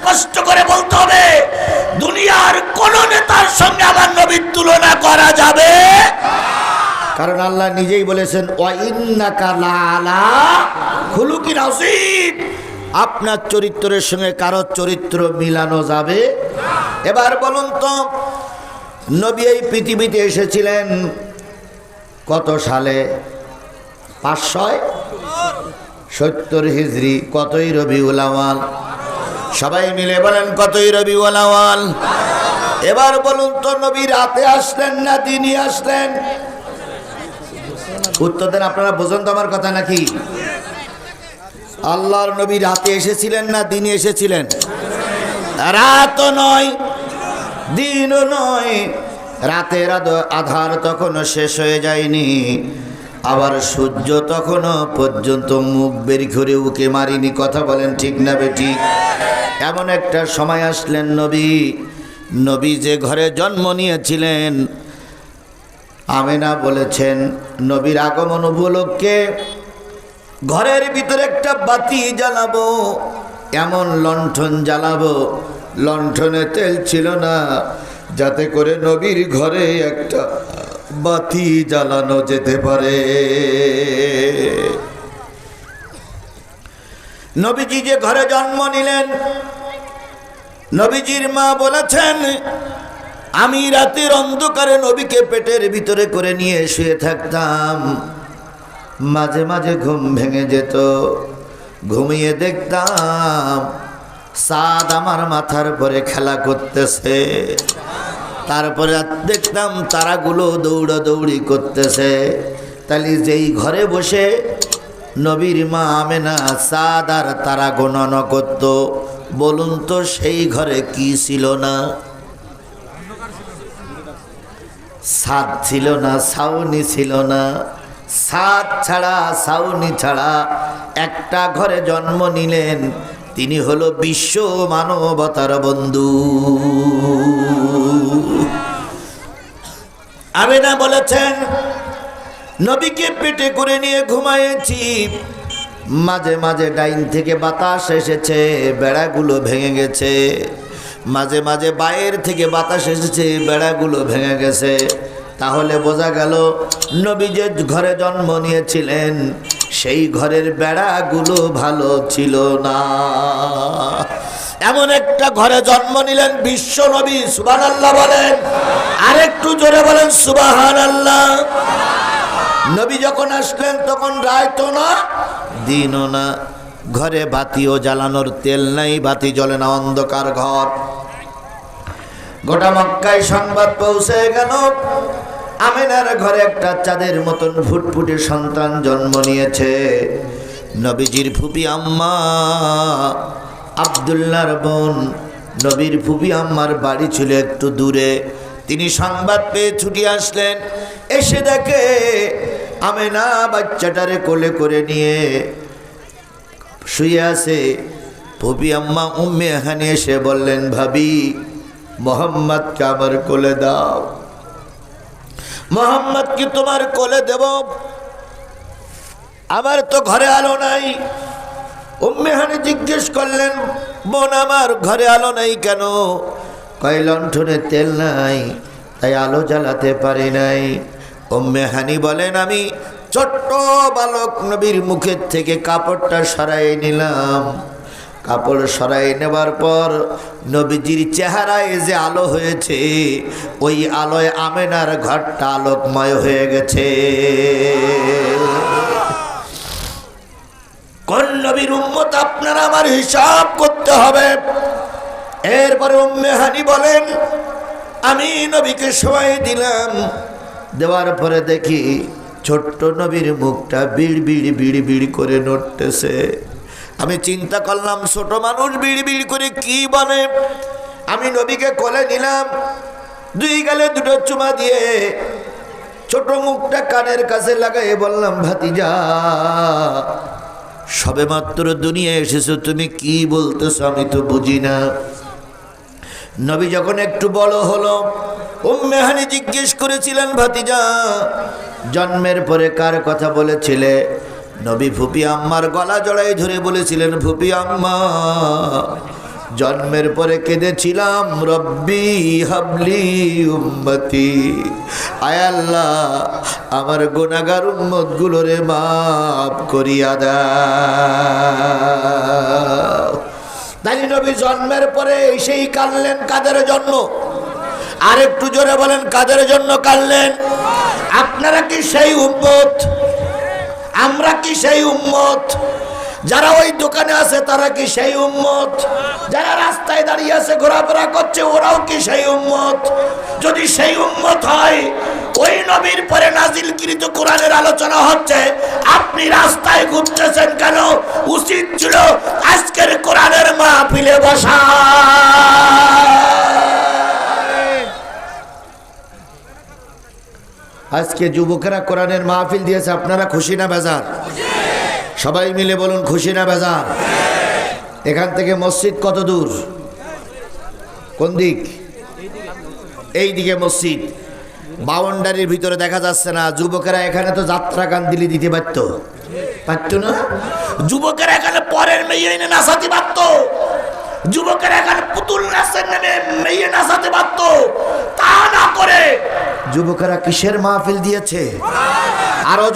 স্পষ্ট করে বলতে হবে, দুনিয়ার কোন নেতার সঙ্গে আমার নবীর তুলনা করা যাবে কারণ আল্লাহ নিজেই বলেছেন আপনার চরিত্রের সঙ্গে কারও চরিত্র মিলানো যাবে এবার বলুন তো, নবী এই পৃথিবীতে এসেছিলেন কত সালে? পাঁচশয়? সত্তর হিজড়ি কতই রবি আওয়াল সবাই মিলে বলেন, কতই রবি আওয়াল এবার বলুন তো, নবী রাতে আসলেন না দিনই আসলেন? উত্তর দেন, আপনারা বোঝেন তো আমার কথা নাকি? আল্লাহর নবী রাতে এসেছিলেন না দিনে এসেছিলেন? রাতও নয় দিনও নয়, রাতের আধার তখনও শেষ হয়ে যায়নি। আবার সূর্য তখনও পর্যন্ত মুখ বের করে উকে মারিনি, কথা বলেন ঠিক না বেটি এমন একটা সময় আসলেন নবী। নবী যে ঘরে জন্ম নিয়েছিলেন, আমেনা বলেছেন, নবীর আগমন উপলক্ষে ঘরের ভিতরে একটা বাতি জ্বালাবো, এমন লণ্ঠন জ্বালাবো। লণ্ঠনে তেল ছিল না, যাতে করে নবীর ঘরে একটা বাতি জ্বালানো যেতে পারে। নবীজি যে ঘরে জন্ম নিলেন, নবীজির মা বলেছেন, আমি রাতের অন্ধকারে নবীকে পেটের ভিতরে করে নিয়ে শুয়ে থাকতাম। মাঝে মাঝে ঘুম ভেঙে যেত, ঘুমিয়ে দেখতাম, সাদ আমার মাথার পরে খেলা করতেছে। তারপরে দেখতাম তারাগুলো দৌড়া দৌড়ি করতেছে। তাহলে যেই ঘরে বসে নবীর মা আমেনা, সাদ আর তারা গণনা করত। বলুন তো সেই ঘরে কি ছিল না? সাদ ছিল না সাউনি ছিল না। সাদ ছাড়া সাউনি ছাড়া একটা ঘরে জন্ম নিলেন। তিনি হলো বিশ্ব মানবতার বন্ধু। আবেদা বলেছেন নবীকে পেটে করে নিয়ে ঘুমায়েছি। মাঝে মাঝে ডাইন থেকে বাতাস এসেছে, বেড়াগুলো ভেঙে গেছে। মাঝে মাঝে বাইরের থেকে বাতাস এসেছে, বেড়াগুলো ভেঙে গেছে। তাহলে বোঝা গেল, নবী যে ঘরে জন্ম নিয়েছিলেন, সেই ঘরের বেড়াগুলো ভালো ছিল না। এমন একটা ঘরে জন্ম নিলেন বিশ্ব নবী সুবাহ আল্লাহ বলেন। আরেকটু জোরে বলেন সুবাহান আল্লাহ নবী যখন আসলেন, তখন রায়তো না, দিনও না। ঘরে বাতিও জ্বালানোর তেল নাই, বাতি জ্বলে না অন্ধকার ঘর। গোটা মক্কায় সংবাদ পৌঁছে গেল, আমিনার ঘরে একটা চাঁদের মতন ফুটফুটে সন্তান জন্ম নিয়েছে। নবীজির ফুপি আম্মা আবদুল্লার বোন, নবীর ফুপি আম্মার বাড়ি ছিল একটু দূরে। তিনি সংবাদ পেয়ে ছুটি আসলেন, এসে দেখে আমেনা বাচ্চাটারে কোলে করে নিয়ে শুয়ে আছে। ফুপি আম্মা উম্মে এখানে এসে বললেন, ভাবি, মোহাম্মদকে আমার কোলে দাও। মোহাম্মদকে তোমার কোলে দেব। আমার তো ঘরে আলো নাই। উম্মেহানি জিজ্ঞেস করলেন, বোন, আমার ঘরে আলো নাই কেন? কয়, লণ্ঠনে তেল নাই, তাই আলো জ্বালাতে পারি নাই। উম্মেহানি বলেন, আমি ছোট্ট বালক নবীর মুখের থেকে কাপড়টা সরাই নিলাম। কাপড় সরাই নেবার পর নবীজির চেহারায় যে আলো হয়েছে, ওই আলোয় আমেনার ঘরটা আলোকময় হয়ে গেছে। কোন নবীর উম্মত আপনারা আমার হিসাব করতে হবে। এরপরে উম্মে হানি বলেন, আমি নবীকে সবাই দিলাম। দেওয়ার পরে দেখি ছোট্ট নবীর মুখটা বিড় বিড় বিড় বিড় করে নড়তেছে। আমি চিন্তা করলাম, ছোট মানুষ বিড় বিড় করে কি বলে? আমি নবীকে কোলে নিলাম, দুই গালে দুটো চুমা দিয়ে ছোট মুখটা কানের কাছে লাগাই বললাম, ভাতিজা, সবে মাত্র দুনিয়া এসেছ, তুমি কি বলতেছো আমি তো বুঝি না। নবী যখন একটু বড় হলো উম্মেহানি জিজ্ঞেস করেছিলেন, ভাতিজা, জন্মের পরে কার কথা বলেছিলে? নবী ফুপি আম্মার গলা জড়াই ধরে বলেছিলেন ফুপি আম্মা, জন্মের পরে কেঁদেছিলাম, রব্বি হাবলি উম্মতি। আয় আল্লাহ, আমার গুনাগার উম্মত গুলোরে মাফ করিয়া দাও। দানি নবী জন্মের পরে সেই কাঁদলেন, কাদের জন্য? আর একটু জোরে বলেন, কাদের জন্য কাঁদলেন? আপনারা কি সেই উম্মত? আমরা কি সেই উম্মত? যারা ওই দোকানে আছে, তারা কি সেই উম্মত? যারা রাস্তায় দাঁড়িয়ে আছে, ঘোরাফেরা করছে, ওরাও কি সেই উম্মত? যদি সেই উম্মত হয়, ওই নবীর পরে নাজিলকৃত কোরআনের আলোচনা হচ্ছে, আপনি রাস্তায় ঘুরতেছেন কেন? উচিত ছিল আজকের কোরআনের মাহফিলে বসা। আজকে যুবকেরা কোরআনের মাহফিল দিয়েছে, আপনারা খুশি না বেজার? সবাই মিলে বলুন, খুশি না বেজার? এখান থেকে মসজিদ কত দূর? কোন দিক? এই দিকে মসজিদ। বাউন্ডারির ভিতরে দেখা যাচ্ছে না, যুবকেরা এখানে তো যাত্রা গান দিলি দিতে পারত। পারতো না? যুবকেরা এখানে পরের মেয়ে এনে নাচাতে পারত। যুবকেরা এখানে পুতুল নাচের নামে মেয়ে নাচাতে পারত তা না করে যুবকেরা কিসের মাহফিল দিয়েছে? আরও